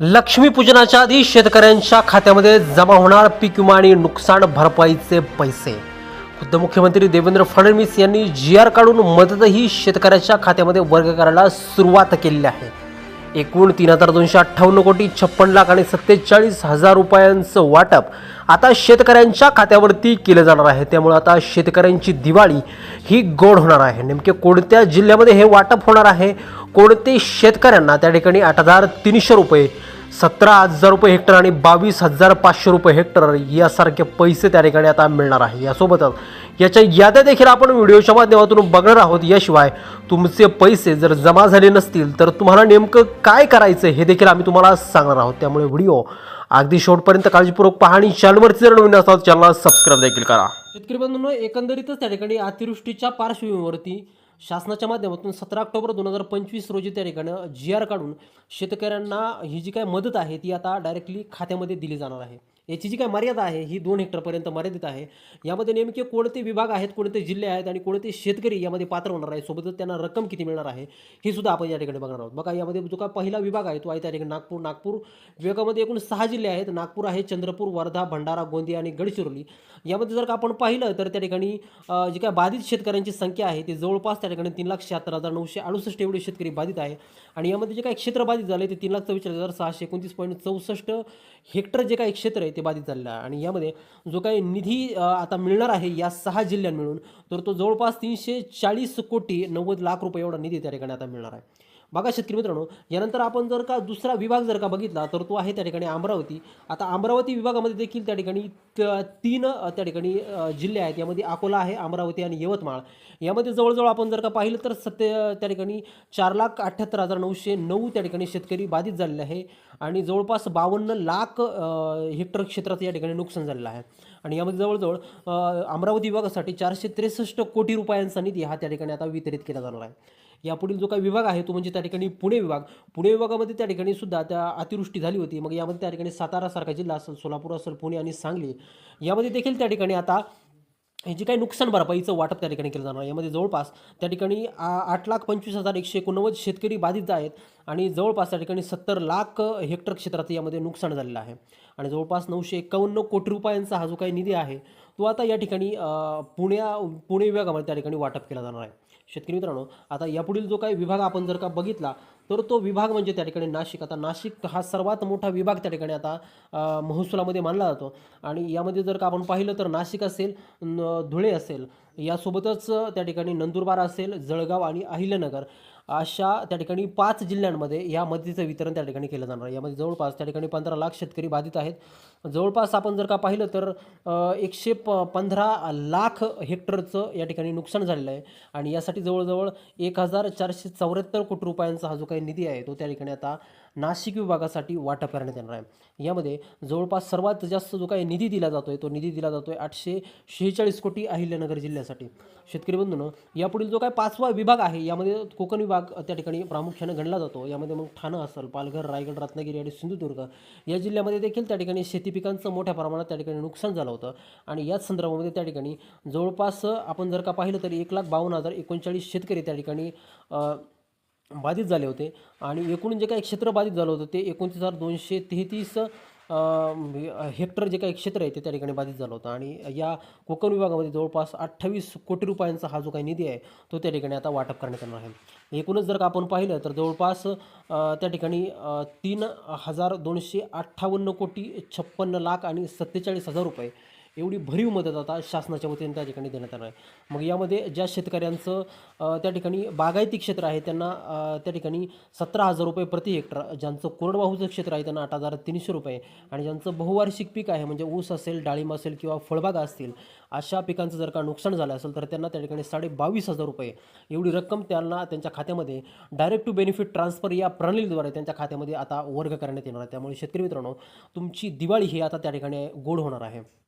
लक्ष्मीपूजनाच्या आधी शेतकऱ्यांच्या खात्यामध्ये जमा होणार पीक विमा आणि नुकसान भरपाईचे पैसे. खुद्द मुख्यमंत्री देवेंद्र फडणवीस यांनी जी आर काढून मदतही शेतकऱ्याच्या खात्यामध्ये वर्ग करायला सुरुवात केलेली आहे. एकूण तीन हजार दोनशे अठ्ठावन्न कोटी छप्पन लाख आणि सत्तेचाळीस हजार रुपयांचं वाटप आता शेतकऱ्यांच्या खात्यावरती केलं जाणार आहे. त्यामुळे आता शेतकऱ्यांची दिवाळी ही गोड होणार आहे. नेमके कोणत्या जिल्ह्यामध्ये हे वाटप होणार आहे? कोणते शेतकऱ्यांना त्या ठिकाणी आठ हजार तीनशे रुपये सतरा हजार रुपये हेक्टर आणि बावीस हजार पाचशे रुपये हेक्टर यासारखे पैसे त्या ठिकाणी आता मिळणार आहे. यासोबतच याच्या याद्या देखील आपण व्हिडिओच्या माध्यमातून बघणार आहोत. याशिवाय तुमचे पैसे जर जमा झाले नसतील तर तुम्हाला नेमकं काय करायचं हे देखील आम्ही तुम्हाला सांगणार आहोत. त्यामुळे व्हिडिओ अगदी शेवटपर्यंत काळजीपूर्वक पहा आणि चॅनलवरती जर नवीन असाल चॅनलला सबस्क्राईब देखील करा. शेतकरी बंधूंनो एकंदरीतच त्या ठिकाणी अतिवृष्टीच्या पार्श्वभूमीवरती शासनाच्या माध्यमातून सतरा ऑक्टोबर दोन हजार पंचवीस रोजी त्या ठिकाणी जी आर काढून शेतकऱ्यांना ही जी काय मदत आहे ती आता डायरेक्टली खात्यामध्ये दिली जाणार आहे. याची जी काय मर्यादा आहे ही दोन हेक्टरपर्यंत मर्यादित आहे. यामध्ये नेमके कोणते विभाग आहेत कोणते जिल्हे आहेत आणि कोणते शेतकरी यामध्ये पात्र होणार आहे सोबतच त्यांना रक्कम किती मिळणार आहे हे सुद्धा आपण या ठिकाणी बघणार आहोत. बघा यामध्ये जो का पहिला विभाग आहे तो आहे त्या ठिकाणी नागपूर. नागपूर विभागामध्ये एकूण सहा जिल्हे आहेत. नागपूर आहे चंद्रपूर वर्धा भंडारा गोंदिया आणि गडचिरोली. यामध्ये जर का आपण पाहिलं तर त्या ठिकाणी जी काय बाधित शेतकऱ्यांची संख्या आहे ती जवळपास त्या ठिकाणी तीन लाख शहात्तर हजार नऊशे अडुसष्ट एवढे शेतकरी बाधित आहे. आणि यामध्ये जे काही क्षेत्र बाधित झाले ते तीन लाख चव्वेचाळीस हजार सहाशे एकोणतीस पॉईंट चौसष्ट हेक्टर जे काही क्षेत्र आहे ते बाधित झालेलं आहे. आणि यामध्ये जो काही निधी आता मिळणार आहे या सहा जिल्ह्यां मिळून तर तो जवळपास तीनशे चाळीस कोटी नव्वद लाख रुपये एवढा निधी त्या ठिकाणी आता मिळणार आहे. बघा शेतकरी मित्रांनो यानंतर आपण जर का दुसरा विभाग जर का बघितला तर तो आहे त्या ठिकाणी अमरावती. आता अमरावती विभागामध्ये देखील त्या ठिकाणी त- तीन त्या ठिकाणी जिल्हे आहेत. यामध्ये अकोला आहे अमरावती आणि यवतमाळ. यामध्ये जवळजवळ आपण जर का पाहिलं तर सत्य त्या ठिकाणी चार लाख अठ्ठ्याहत्तर हजार नऊशे नऊ त्या ठिकाणी शेतकरी बाधित झालेले आहे. आणि जवळपास बावन्न लाख हेक्टर क्षेत्राचं या ठिकाणी नुकसान झालेलं आहे. आणि यामध्ये जवळजवळ अमरावती विभागासाठी चारशे त्रेसष्ट कोटी रुपयांचा निधी हा त्या ठिकाणी आता वितरित केला जाणार आहे. यापुढील जो काही विभाग आहे तो म्हणजे त्या ठिकाणी पुणे विभाग. पुणे विभागामध्ये त्या ठिकाणी सुद्धा त्या अतिवृष्टी झाली होती. मग यामध्ये त्या ठिकाणी सातारासारखा जिल्हा असेल सोलापूर असेल पुणे आणि सांगली यामध्ये देखील त्या ठिकाणी आता हे काही नुकसान भरपाईचं वाटप त्या ठिकाणी केलं जाणार आहे. यामध्ये जवळपास त्या ठिकाणी आ- आठ लाख पंचवीस हजार एकशे एकोणनव्वद शेतकरी बाधित आहेत आणि जवळपास त्या ठिकाणी सत्तर लाख हेक्टर क्षेत्राचं यामध्ये नुकसान झालेलं आहे. आणि जवळपास नऊशे एकावन्न कोटी रुपयांचा हा जो काही निधी आहे तो आता या ठिकाणी पुण्या पुणे विभागामध्ये त्या ठिकाणी वाटप केला जाणार आहे. शेतकरी मित्रांनो आता यापुढील जो काही विभाग आपण जर का बघितला तर तो विभाग म्हणजे त्या ठिकाणी नाशिक. आता नाशिक हा सर्वात मोठा विभाग त्या ठिकाणी आता महसुलामध्ये मानला जातो. आणि यामध्ये जर का आपण पाहिलं तर नाशिक असेल धुळे असेल यासोबतच त्या ठिकाणी नंदुरबार असेल जळगाव आणि अहिल्यानगर. अशा त्या ठिकाणी पाच जिल्ह्यांमध्ये या मदतीचं वितरण त्या ठिकाणी केलं जाणार आहे. यामध्ये जवळपास त्या ठिकाणी पंधरा लाख शेतकरी बाधित आहेत. जवळपास आपण जर का पाहिलं तर एकशे प पंधरा लाख हेक्टरचं या ठिकाणी नुकसान झालेलं आहे. आणि यासाठी जवळजवळ एक हजार चारशे चौऱ्याहत्तर कोटी रुपयांचा हा जो काही निधी आहे तो त्या ठिकाणी आता नाशिक विभागासाठी वाटप करण्यात येणार आहे. यामध्ये जवळपास सर्वात जास्त जो काही निधी दिला जातो आहे तो निधी दिला जातो आहे आठशे शेहेचाळीस कोटी अहिल्यानगर जिल्ह्यासाठी. शेतकरी बंधूंनो यापुढील जो काय पाचवा विभाग आहे यामध्ये कोकण विभाग त्या ठिकाणी प्रामुख्याने गणला जातो. यामध्ये मग ठाणं असेल पालघर रायगड रत्नागिरी आणि सिंधुदुर्ग या जिल्ह्यामध्ये देखील त्या ठिकाणी शेती पिकांचं मोठ्या प्रमाणात त्या ठिकाणी नुकसान झालं होतं. आणि याच संदर्भामध्ये त्या ठिकाणी जवळपास आपण जर का पाहिलं तर एक लाख बावन्न हजार एकोणचाळीस शेतकरी त्या ठिकाणी बाधित झाले होते. आणि एकूण जे काही क्षेत्र बाधित झालं होतं ते एकोणतीस हजार दोनशे तेहतीस म्हणजे, हेक्टर जे काही क्षेत्र आहे ते त्या ठिकाणी बाधित झालं होतं. आणि या कोकण विभागामध्ये जवळपास अठ्ठावीस कोटी रुपयांचा हा जो काही निधी आहे तो त्या ठिकाणी आता वाटप करण्यात येणार आहे. एकूणच जर का आपण पाहिलं तर जवळपास त्या ठिकाणी तीन हजार दोनशे अठ्ठावन्न कोटी छप्पन्न लाख आणि सत्तेचाळीस हजार रुपये एवढी भरीव मदत आता शासनाच्या वतीने त्या ठिकाणी देण्यात येणार आहे. मग यामध्ये ज्या शेतकऱ्यांचं त्या ठिकाणी बागायती क्षेत्र आहे त्यांना त्या ठिकाणी सतरा हजार रुपये प्रति हेक्टर ज्यांचं कोरडवाहूचं क्षेत्र आहे त्यांना आठ हजार तीनशे रुपये. आणि ज्यांचं बहुवार्षिक पीक आहे म्हणजे ऊस असेल डाळिंब असेल किंवा फळबागा असतील अशा पिकांचं जर का नुकसान झालं असेल तर त्यांना त्या ठिकाणी साडे बावीस हजार रुपये एवढी रक्कम त्यांना त्यांच्या खात्यामध्ये डायरेक्ट टू बेनिफिट ट्रान्सफर या प्रणालीद्वारे त्यांच्या खात्यामध्ये आता वर्ग करण्यात येणार आहे. त्यामुळे शेतकरी मित्रांनो तुमची दिवाळी ही आता त्या ठिकाणी गोड होणार आहे.